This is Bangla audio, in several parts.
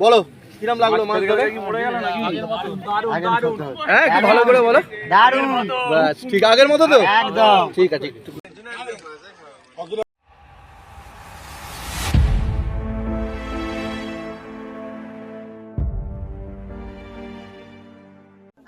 বলো। কিরম লাগল মাছ? ধরে হ্যাঁ ভালো করে বলো। দারুণ। ব্যাস ঠিক আগের মতো তো? একদম। ঠিক আছে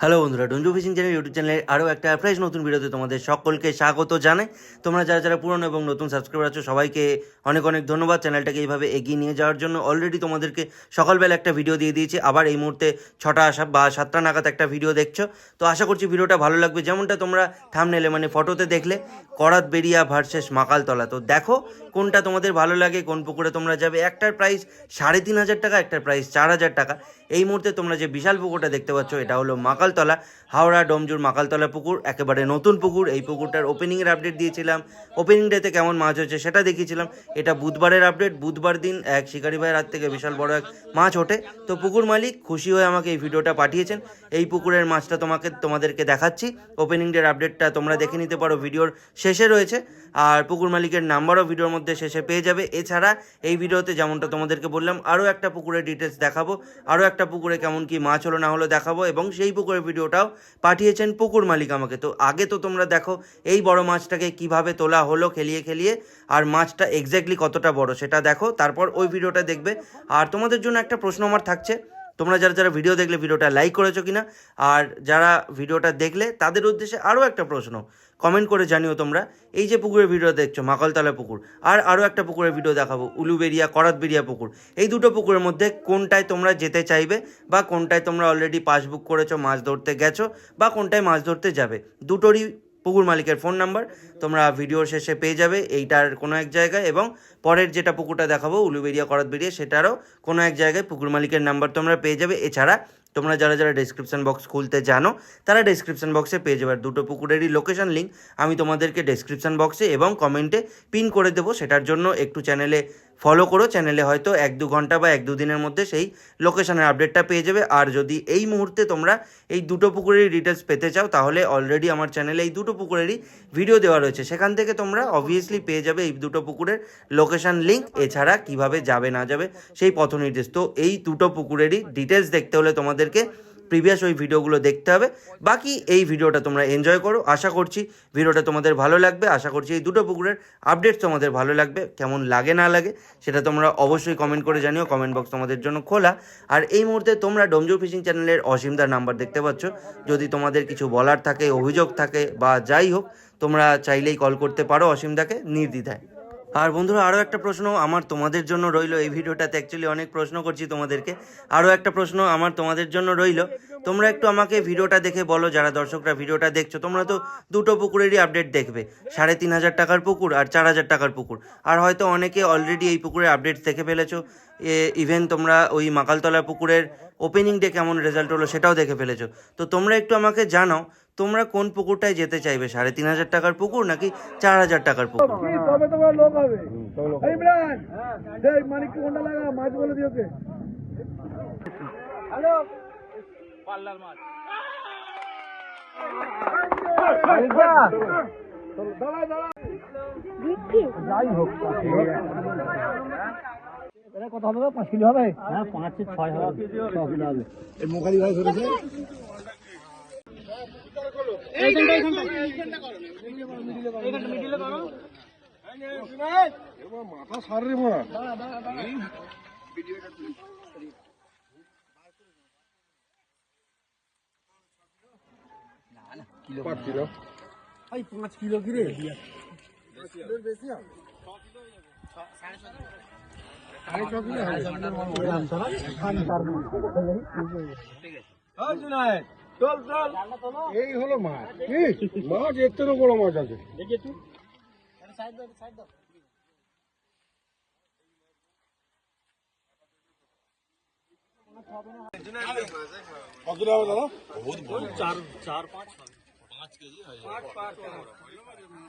হ্যালো বন্ধুরা ডঞ্জু ফিশিং চ্যানেল ইউটিউব চ্যানেলে আরও একটা ফ্রেশ নতুন ভিডিওতে তোমাদের সকলকে স্বাগত জানাই। তোমরা যারা যারা পুরনো এবং নতুন সাবস্ক্রাইবার আছো, সবাইকে অনেক অনেক ধন্যবাদ। চ্যানেলটাকে এইভাবে এগিয়ে নিয়ে যাওয়ার জন্য অলরেডি তোমাদেরকে সকালবেলা একটা ভিডিও দিয়ে দিয়েছি। আবার এই মুহূর্তে ছটা আসা বা সাতটা নাগাদ একটা ভিডিও দেখছ। তো আশা করছি ভিডিওটা ভালো লাগবে। যেমনটা তোমরা থামনেলে মানে ফটোতে দেখলে, করাত বেরিয়া ভার্সেস মাকালতলা। তো দেখো কোনটা তোমাদের ভালো লাগে, কোন পুকুরে তোমরা যাবে। একটার প্রাইস সাড়ে তিন হাজার টাকা, একটার প্রাইস চার হাজার টাকা। এই মুহূর্তে তোমরা যে বিশাল পুকুরটা দেখতে পাচ্ছ, এটা হলো মাকালতলা, হাওড়া, ডোমজুর মাকালতলা পুকুর, একেবারে নতুন পুকুর। এই পুকুরটার ওপেনিংয়ের আপডেট দিয়েছিলাম। ওপেনিং ডেতে কেমন মাছ হচ্ছে সেটা দেখিয়েছিলাম। এটা বুধবারের আপডেট বুধবার দিন এক শিকারি ভাইয়ের হাত থেকে বিশাল বড় এক মাছ ওঠে। তো পুকুর মালিক খুশি হয়ে আমাকে এই ভিডিওটা পাঠিয়েছেন। এই পুকুরের মাছটা তোমাকে, তোমাদেরকে দেখাচ্ছি। ওপেনিং ডের আপডেটটা তোমরা দেখে নিতে পারো, ভিডিওর শেষে রয়েছে। আর পুকুর মালিকের নাম্বারও ভিডিওর মধ্যে শেষে পেয়ে যাবে। এছাড়া এই ভিডিওতে যেমনটা তোমাদেরকে বললাম, আরও একটা পুকুরের ডিটেলস দেখাবো। আরও একটা পুকুরে কেমন কি মাছ হলো না হলো দেখাবো এবং সেই পুকুরের ভিডিওটাও পাঠিয়েছেন পুকুর মালিক আমাকে। তো আগে তো তোমরা দেখো, এই বড় মাছটাকে কীভাবে তোলা হলো, খেলিয়ে খেলিয়ে, আর মাছটা এক্স্যাক্টলি কতটা বড় সেটা দেখো, তারপর ওই ভিডিওটা দেখবে। আর তোমাদের জন্য একটা প্রশ্ন আমার থাকছে তোমরা যারা যারা ভিডিও দেখলে ভিডিওটা লাইক করেছ কিনা, আর যারা ভিডিওটা দেখলে, তাদের উদ্দেশ্যে আরও একটা প্রশ্ন কমেন্ট করে জানিও তোমরা। এই যে পুকুরের ভিডিও দেখছ, মাকলতলা পুকুর, আর আরও একটা পুকুরের ভিডিও দেখাবো উলুবেরিয়া করাতবেরিয়া পুকুর। এই দুটো পুকুরের মধ্যে কোনটায় তোমরা যেতে চাইবে, বা কোনটায় তোমরা অলরেডি পাসবুক করেছ, মাছ ধরতে গেছো, বা কোনটায় মাছ ধরতে যাবে, দুটোরই পুকুর মালিকের ফোন নাম্বার। তোমরা ভিডিওর শেষে পেয়ে যাবে এইটার কোনো এক জায়গায় এবং পরের যেটা পুকুরটা দেখাবো উলুবেরিয়া করাতবেরিয়া সেটারও কোনো এক জায়গায় পুকুর মালিকের নাম্বার তোমরা পেয়ে যাবে। এছাড়া তোমরা যারা যারা ডেসক্রিপশন বক্স খুলতে জানো, তারা ডেসক্রিপশন বক্সে পেয়ে যাবে। দুটো পুকুরেরই লোকেশন লিঙ্ক আমি তোমাদেরকে ডেসক্রিপশন বক্সে এবং কমেন্টে পিন করে দেবো। সেটার জন্য একটু চ্যানেলে ফলো করো চ্যানেলে হয়তো এক দু ঘণ্টা বা এক দু দিনের মধ্যে সেই লোকেশনের আপডেটটা পেয়ে যাবে। আর যদি এই মুহূর্তে তোমরা এই দুটো পুকুরেরই ডিটেলস পেতে চাও, তাহলে অলরেডি আমার চ্যানেলে এই দুটো পুকুরেরই ভিডিও দেওয়া রয়েছে। সেখান থেকে তোমরা অবভিয়াসলি পেয়ে যাবে এই দুটো পুকুরের লোকেশন লিঙ্ক এছাড়া কীভাবে যাবে না যাবে সেই পথ নির্দেশ। তো এই দুটো পুকুরেরই ডিটেলস দেখতে হলে তোমাদেরকে প্রিভিয়াস ওই ভিডিওগুলো দেখতে হবে। বাকি এই ভিডিওটা তোমরা এনজয় করো। আশা করছি ভিডিওটা তোমাদের ভালো লাগবে। আশা করছি এই দুটো পুকুরের আপডেটস তোমাদের ভালো লাগবে। কেমন লাগে, না লাগে, সেটা তোমরা অবশ্যই কমেন্ট করে জানিও। কমেন্ট বক্স তোমাদের জন্য খোলা। আর এই মুহূর্তে তোমরা ডোমজুর ফিশিং চ্যানেলের অসীমদার নাম্বার দেখতে পাচ্ছ। যদি তোমাদের কিছু বলার থাকে, অভিযোগ থাকে বা যাই হোক, তোমরা চাইলেই কল করতে পারো অসীমদাকে নির্দ্বিধায়। আর বন্ধুরা আরও একটা প্রশ্ন আমার তোমাদের জন্য রইল। এই ভিডিওটাতে অ্যাকচুয়ালি অনেক প্রশ্ন করছি তোমাদেরকে। আরও একটা প্রশ্ন আমার তোমাদের জন্য রইল। তোমরা একটু আমাকে ভিডিওটা দেখে বলো, যারা দর্শকরা ভিডিওটা দেখছ, তোমরা তো দুটো পুকুরেরই আপডেট দেখবে। সাড়ে তিন হাজার টাকার পুকুর আর চার হাজার টাকার পুকুর। আর হয়তো অনেকে অলরেডি এই পুকুরের আপডেট দেখে ফেলেছো। এ ইভেন তোমরা ওই মাকালতলা পুকুরের ওপেনিং ডে কেমন রেজাল্ট হলো সেটাও দেখে ফেলেছো। তো তোমরা একটু আমাকে জানাও তোমরা কোন পুকুরটায় যেতে চাইবে? সাড়ে তিন হাজার টাকার পুকুর নাকি চার হাজার টাকার পুকুর? তবে তোমার লোক হবে। ইমরান! মানিক কোনটা লাগা? মাছ বলে দিও কে হ্যালো। পাল্লার মাছ। যাই হোক কত হবে? পাঁচ কিলো হবে? হ্যাঁ পাঁচ ছয় হবে। ছ কিলো হবে এই মুখারি ভাই ধরেছে। মাথা সারে মা। পাঁচ কিলো। এই পাঁচ কিলো কি রে? বেশি হবে সাড়ে ছ কিলো। এই হলো মাছ। কি? মাছ এর থেকে বড় মাছ আছে।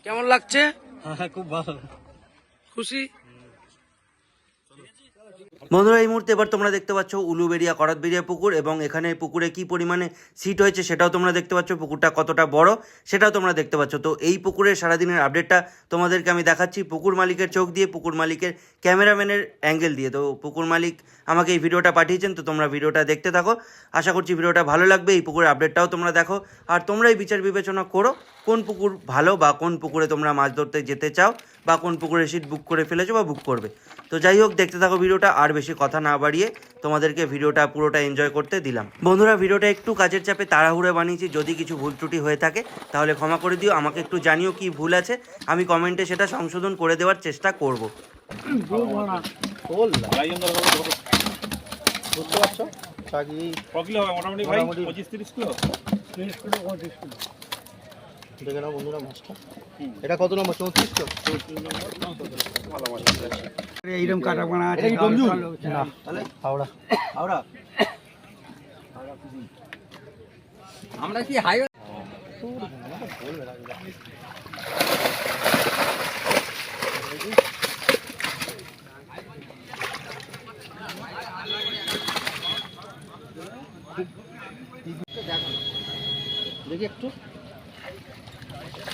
কেমন লাগছে? হ্যাঁ খুব ভালো। খুশি? বন্ধুরা, এই মুহূর্তে এবার তোমরা দেখতে পাচ্ছ উলুবেরিয়া করতবেরিয়া পুকুর এবং এখানে পুকুরে কি পরিমাণে সিট হয়েছে সেটাও তোমরা দেখতে পাচ্ছ। পুকুরটা কতটা বড় সেটাও তোমরা দেখতে পাচ্ছ। তো এই পুকুরের সারাদিনের আপডেটটা তোমাদেরকে আমি দেখাচ্ছি পুকুর মালিকের চোখ দিয়ে, পুকুর মালিকের ক্যামেরাম্যানের অ্যাঙ্গেল দিয়ে। তো পুকুর মালিক আমাকে এই ভিডিওটা পাঠিয়েছেন, তো তোমরা ভিডিওটা দেখতে থাকো। আশা করছি ভিডিওটা ভালো লাগবে, এই পুকুরের আপডেটটাও তোমরা দেখো। আর তোমরাই বিচার বিবেচনা করো কোন পুকুর ভালো বা কোন পুকুরে তোমরা মাছ ধরতে যেতে চাও বা কোন পুকুরে সিট বুক করে ফেলেছো বা বুক করবে। তো যাই হোক দেখতে থাকো ভিডিওটা আর বেশি কথা না বাড়িয়ে তোমাদেরকে ভিডিওটা পুরোটা এনজয় করতে দিলাম। বন্ধুরা ভিডিওটা একটু কাজের চাপে তাড়াহুড়ে বানিয়েছি যদি কিছু ভুল ত্রুটি হয়ে থাকে তাহলে ক্ষমা করে দিও। আমাকে একটু জানিও কি ভুল আছে আমি কমেন্টে সেটা সংশোধন করে দেওয়ার চেষ্টা করব। বুঝতে পারছ? মোটামুটি পঁচিশ কিলো। দেখে নাও বন্ধুরা মাছটা। এটা কত নম্বর? চৌত্রিশ তো? এইরকম কাটা বানা আছে। না তাহলে হাওড়া। হাওড়া। আমরা কি হাইওয়ে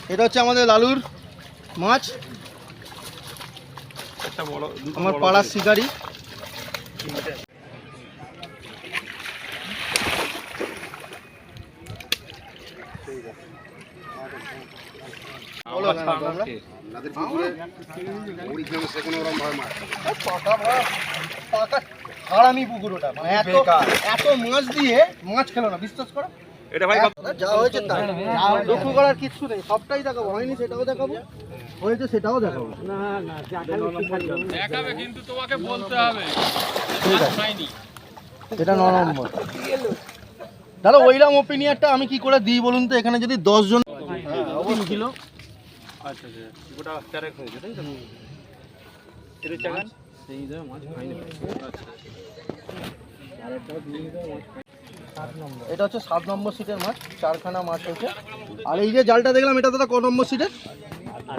এটা হচ্ছে আমাদের লালুর মাছ। আমার পাড়ার শিকারি। হারামি পুকুর ওটা। মানে এত এত মাছ দিয়ে মাছ খেলো না বিশ্বাস করো? এটা ভাই যা হয়েছে তাই। দুঃখ করার কিছু নেই সবটাই দেখাবো। হয়নি সেটাও দেখাবো। হয়েছে সেটাও দেখাবো। না? দেখাবে কিন্তু তোমাকে বলতে হবে। এটা ন নম্বর দাদা ওইরাম ওপিনিয়নটা আমি কি করে দিই বলুন তো? এখানে যদি দশ জন তিন কিলো? আচ্ছা আচ্ছা ওটা চারেক হয়েছে তাই তো? তিরিশ টাকা এটা হচ্ছে সাত নম্বর সিটের মাছ চারখানা মাছ হয়েছে। আর এই যে জালটা দেখলাম এটা দাদা ক নম্বর সিটের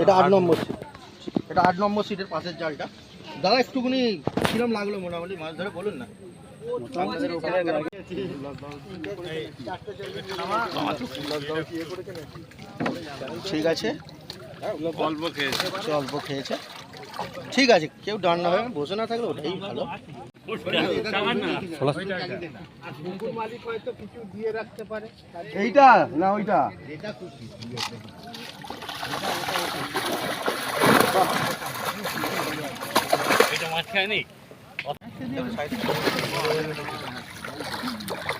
এটা আট নম্বর সিট এটা আট নম্বর সিটের পাশের জালটা। দাদা একটুখানি কিরম লাগল মোটামুটি? মাছ ধরে বলুন না। ঠিক আছে। অল্প খেয়েছে। অল্প খেয়েছে। ঠিক আছে কেউ ডান্না হয়ে বসে না থাকলে ওটাই ভালো। এইটা না ওইটা?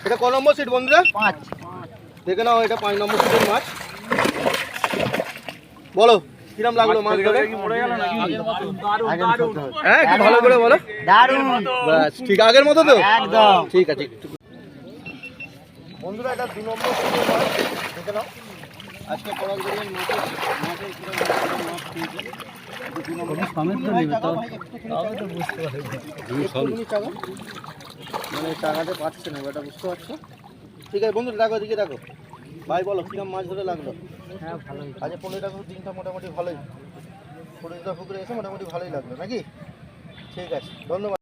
এটা ক নম্বর সিট বন্ধুরা? পাঁচ। দেখে নাও এটা পাঁচ নম্বর সিটের মাছ। বলো। কিরম লাগল মাছ ধরে? কি মরে গেল নাকি? হ্যাঁ একটু ভালো করে বলো। দারুণ। ব্যাস ঠিক আগের মতো তো? একদম। ঠিক আছে বন্ধুরা এটা দু নম্বর দেখে নাও। আজকে মাছের মাছের কিরম মাছ। মানে টাকাতে পাচ্ছে না এটা বুঝতে পারছ? ঠিক আছে বন্ধু দেখো দিকে দেখো। ভাই বলো কিরম মাছ ধরে লাগল? আজ পনেরো টাকা দিনটা মোটামুটি ভালোই। পনেরোটা পুকুরে এসে মোটামুটি ভালোই লাগল নাকি? ঠিক আছে, ধন্যবাদ।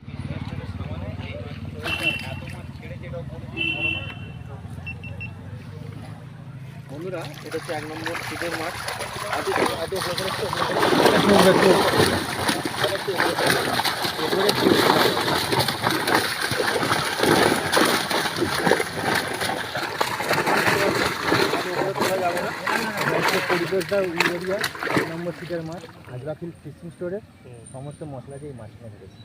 বন্ধুরা, এটা হচ্ছে এক নম্বর সিটের মাছ আজকে আজকে পরিবেশটা উইবেরিয়া নম্বর সিটের মাছ হাজরাফিল ফিশিং স্টোরে সমস্ত মশলা দিয়ে মাছ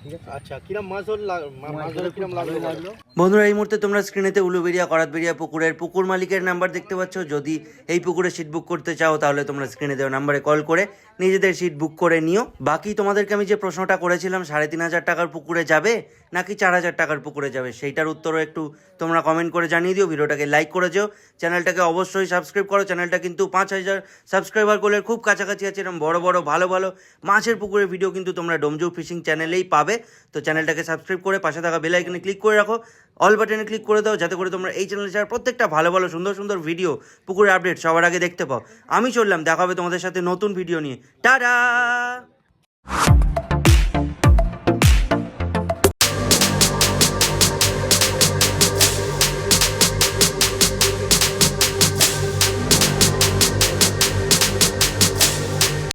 ঠিক আছে? আচ্ছা কিরম মাছ ধরে লাগ- মাছ ধরে কিরম লাগল লাগল। বন্ধুরা এই মুহূর্তে তোমরা স্ক্রিনেতে উলুবেরিয়া করাতবেরিয়া পুকুরের পুকুর মালিকের নাম্বার দেখতে পাচ্ছ। যদি এই পুকুরে সিট বুক করতে চাও তাহলে তোমরা স্ক্রিনে দেওয়া নাম্বারে কল করে নিজেদের সিট বুক করে নিও। বাকি তোমাদেরকে আমি যে প্রশ্নটা করেছিলাম সাড়ে তিন হাজার টাকার পুকুরে যাবে নাকি চার হাজার টাকার পুকুরে যাবে? সেইটার উত্তরও একটু তোমরা কমেন্ট করে জানিয়ে দিও। ভিডিওটাকে লাইক করে যেও। চ্যানেলটাকে অবশ্যই সাবস্ক্রাইব করো। চ্যানেলটা কিন্তু পাঁচ হাজার সাবস্ক্রাইবার করলে খুব কাছাকাছি আছে। এরকম বড় বড়, ভালো ভালো মাছের পুকুরের ভিডিও কিন্তু তোমরা ডোমজু ফিশিং চ্যানেলেই পাবে। তো চ্যানেলটাকে সাবস্ক্রাইব করে পাশে থাকা বেল আইকনে ক্লিক করে রাখো। অল বাটনে ক্লিক করে দাও যাতে করে তোমরা এই চ্যানেলে ছাড়া প্রত্যেকটা ভালো ভালো, সুন্দর সুন্দর ভিডিও পুকুরের আপডেট সবার আগে দেখতে পাও। আমি চললাম। দেখা হবে তোমাদের সাথে নতুন ভিডিও নিয়ে। টাটা